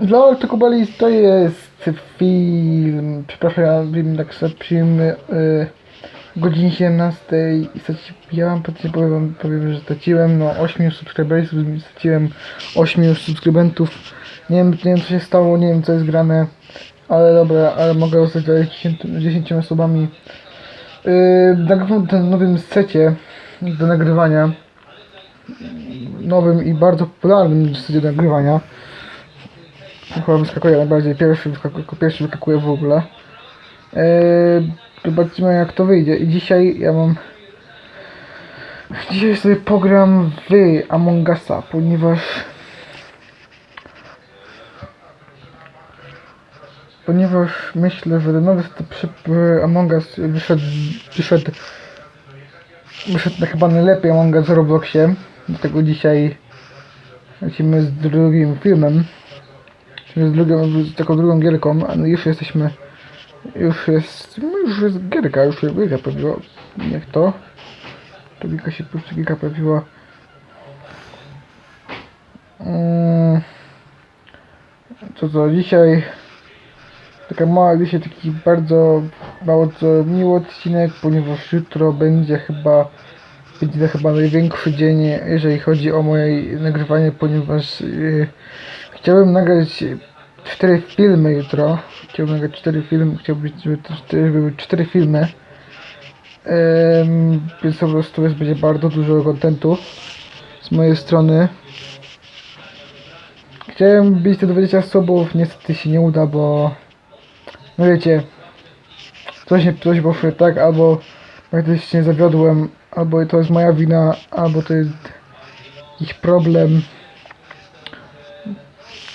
Dla tylko Balis to jest film, przepraszam, ja wiem, tak sobie przyjmy y, godzinie 17 i straci, ja wam po- powiem, powiem, że straciłem no 8 subskryberów, straciłem 8 subskrybentów. Nie wiem, nie wiem co się stało, nie wiem co jest grane, ale dobra, ale mogę zostać dalej 10, 10 osobami. Yy, nagrywam ten nowym secie do nagrywania. Nowym i bardzo popularnym secie do nagrywania. Chyba wyskakuje najbardziej pierwszy, wyskakuje, pierwszy wyskakuje w ogóle. Eee, zobaczymy jak to wyjdzie. I dzisiaj ja mam... Dzisiaj sobie pogram w Among Usa, ponieważ... Ponieważ myślę, że nowy przy Among Us wyszedł, wyszedł, wyszedł na chyba najlepiej Among Us w Robloxie. Dlatego dzisiaj lecimy z drugim filmem. Z, drugą, z taką drugą gierką, no już jesteśmy, już jest, no już jest gierka, już się gierka pojawiła, niech to, to gierka się, po gierka pojawiła. Mm, co co, dzisiaj, taka mała, dzisiaj taki bardzo, co miły odcinek, ponieważ jutro będzie chyba, będzie to chyba największy dzień, jeżeli chodzi o moje nagrywanie, ponieważ yy, Chciałbym nagrać cztery filmy jutro. Chciałbym nagrać cztery filmy. Chciałbym, żeby cztery, były cztery filmy. Em, więc po prostu jest, będzie bardzo dużo kontentu z mojej strony. Chciałem bić te 20 subów, niestety się nie uda, bo no wiecie, coś, coś poszło tak, albo praktycznie zawiodłem, albo to jest moja wina, albo to jest ich problem.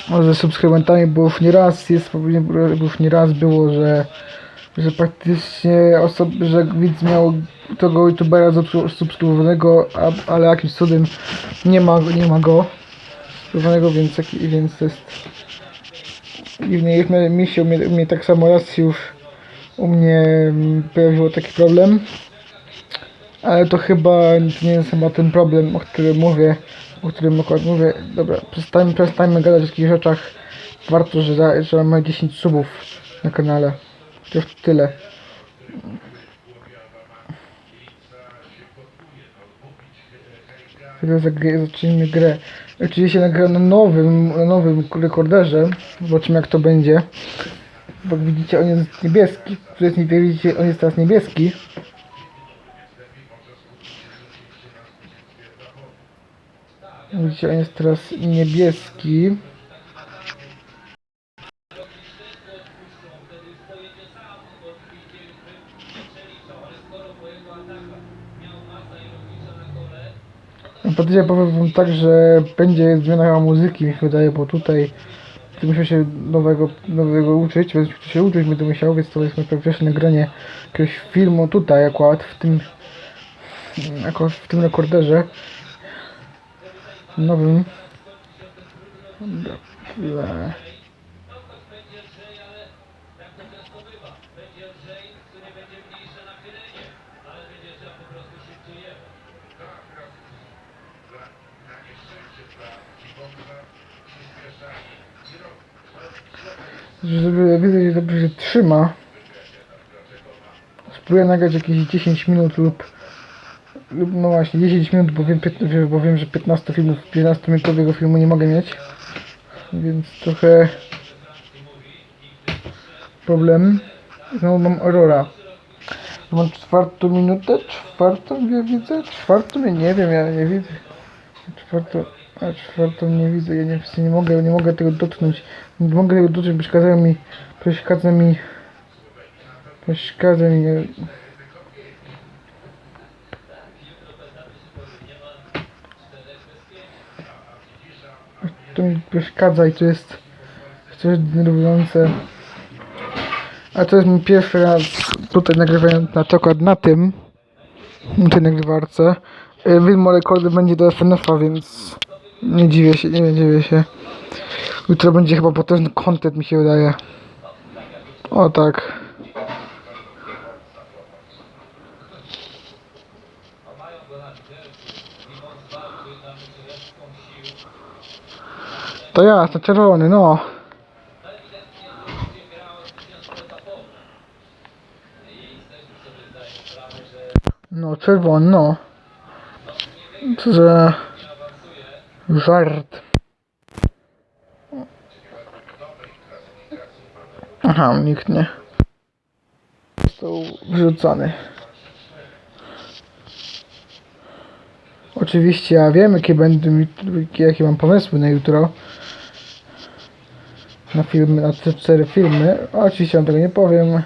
Ze subskrybentami, już nieraz jest, już nieraz było, że, że praktycznie osoby, że widz miał tego youtubera subskrybowanego, a, ale jakimś cudem nie ma, nie ma go subskrybowanego, więc, jak- więc jest i w niej, mi- się, u mnie, u mnie tak samo raz już u mnie mm, pojawiło taki problem, ale to chyba nie jest chyba ten problem, o którym mówię, o którym akurat mówię. Dobra, przestańmy, przestańmy gadać o takich rzeczach. Warto, że, za- że mamy 10 subów na kanale. Chociaż tyle. Teraz zacznijmy grę. Oczywiście nagram na nowym, na nowym rekorderze. Zobaczymy jak to będzie. Bo widzicie on jest niebieski. Tu jest nie on jest teraz niebieski. On jest teraz niebieski. Patrzcie, powiem wam tak, że będzie zmiana muzyki, mi się wydaje, bo tutaj muszę się nowego, nowego uczyć, muszę się uczyć, będę musiał, więc to jest moje pierwsze nagranie jakiegoś filmu tutaj akurat, w tym, jako w tym rekorderze nowym. Chwilę. Żeby widzę, że dobrze się trzyma. Spróbuję nagrać jakieś 10 minut lub no właśnie 10 minut, bo wiem, bo wiem że 15 filmów, 15 minutowego filmu nie mogę mieć. Więc trochę problem. Znowu mam Aurora. Mam czwartą minutę, czwartą ja widzę, czwartą ja nie wiem, ja nie widzę. Czwartą, a czwartą nie widzę, ja nie, nie mogę, nie mogę tego dotknąć. Nie mogę tego dotknąć, przeszkadza mi, przeszkadza mi, przeszkadza mi, nie- to mi przeszkadza i to jest coś denerwujące. A to jest mój pierwszy raz tutaj nagrywając na przykład na tym, na tej nagrywarce. Y, Widmo rekordy będzie do FNF-a, więc nie dziwię się, nie dziwię się. Jutro będzie chyba potężny content mi się wydaje. O tak. To jasne, czerwony, no. No, czerwony, no. Co za żart. Aha, nikt nie. Został wyrzucony. Oczywiście ja wiem jakie będę mi, jakie mam pomysły na jutro. Na filmy, na te cztery filmy. Oczywiście wam tego nie powiem.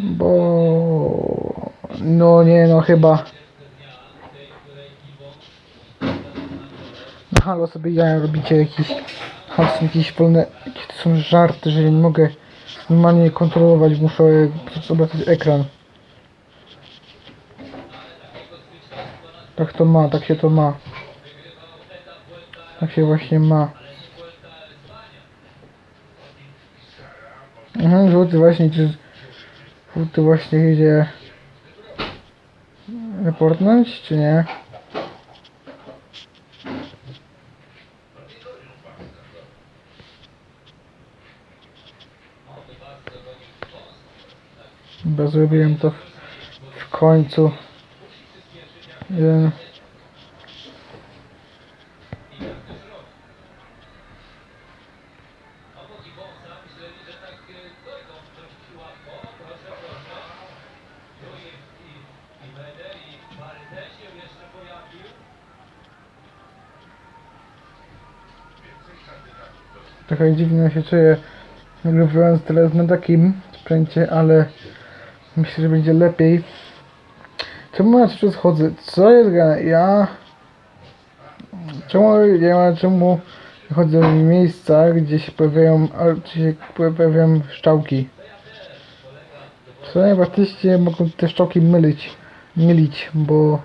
Bo... No nie no chyba... No halo sobie ja robicie jakiś... Halo jakieś wolne... Jakie to są żarty, że nie mogę normalnie kontrolować, muszę obracać ekran. Tak to ma, tak się to ma. Tak się właśnie ma. Mhm, żółty właśnie, czy żółty właśnie idzie reportnąć, czy nie? Chyba zrobiłem to w, końcu. Jeden. Trochę dziwnie się czuję, nagrywając teraz na takim sprzęcie, ale myślę, że będzie lepiej. Czemu ja tu schodzę? Co jest grane? Ja... Czemu ja czemu chodzę w miejsca, gdzie się pojawiają, gdzie się pojawiają szczałki? Co najbardziej mogą te szczałki mylić, mylić, bo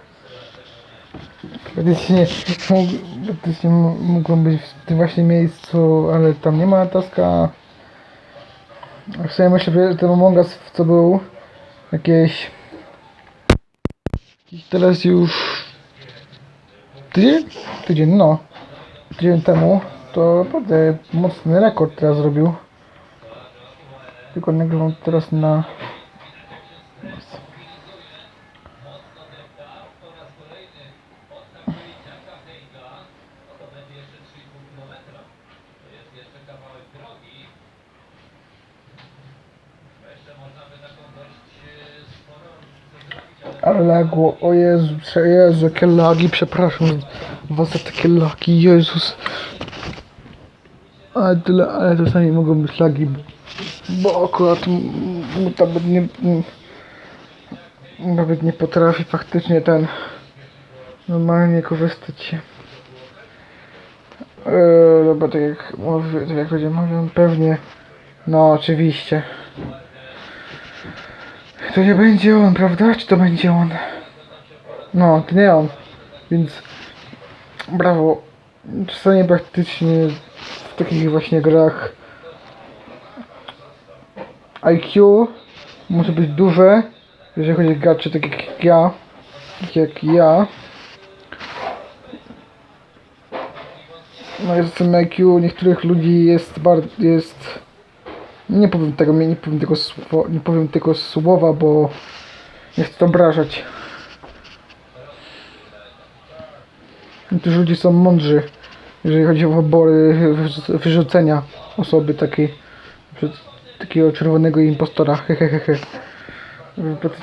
praktycznie m- mogą być w tym właśnie miejscu, ale tam nie ma taska. W sumie myślę, że ten Among Us, co był, jakieś Teraz już tydzień? Tydzień, no. Tydzień temu to naprawdę mocny rekord teraz zrobił. Tylko nagrywam teraz na Ale lagło, o Jezu, Jezu, jakie lagi, przepraszam was za takie lagi, Jezus. Ale tyle, ale czasami mogą być lagi, bo, bo akurat nawet nie, nawet nie potrafi faktycznie ten normalnie korzystać się. Eee, dobra, tak jak mówię, tak jak ludzie mówią, pewnie, no oczywiście. To nie będzie on, prawda? Czy to będzie on? No, to nie on. Więc brawo. Czasami praktycznie w takich właśnie grach IQ może być duże, jeżeli chodzi o graczy tak jak ja, tak jak ja. No jest tym IQ niektórych ludzi jest bardzo, jest nie powiem tego, nie powiem tego, sło, nie powiem tego słowa, bo nie chcę obrażać. Niektórzy ludzie są mądrzy, jeżeli chodzi o wybory wyrzu- wyrzucenia osoby takiej, takiego czerwonego impostora, hehehe.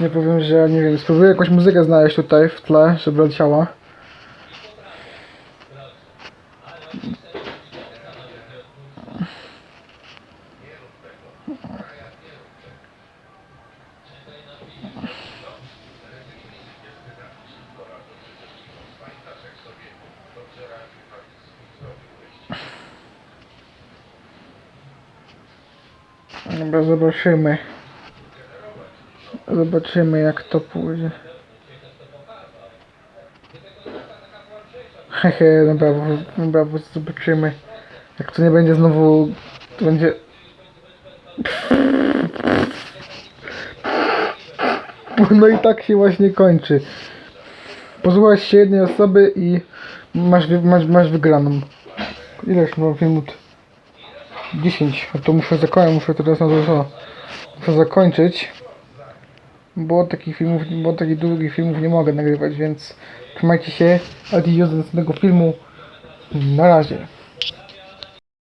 nie powiem, że nie wiem, spróbuję jakąś muzykę znaleźć tutaj w tle, żeby leciała. Dobra, zobaczymy. Zobaczymy jak to pójdzie. Hehe, dobra, bo- dobra, bo zobaczymy. Jak to nie będzie znowu, to będzie... No i tak się właśnie kończy. Pozwałeś się jednej osoby i masz, masz, masz wygraną. Ileż mam minut? 10. A to muszę zakończyć, muszę teraz na to? Muszę zakończyć. Bo takich filmów, bo takich długich filmów nie mogę nagrywać, więc trzymajcie się. Adios do następnego filmu. Na razie.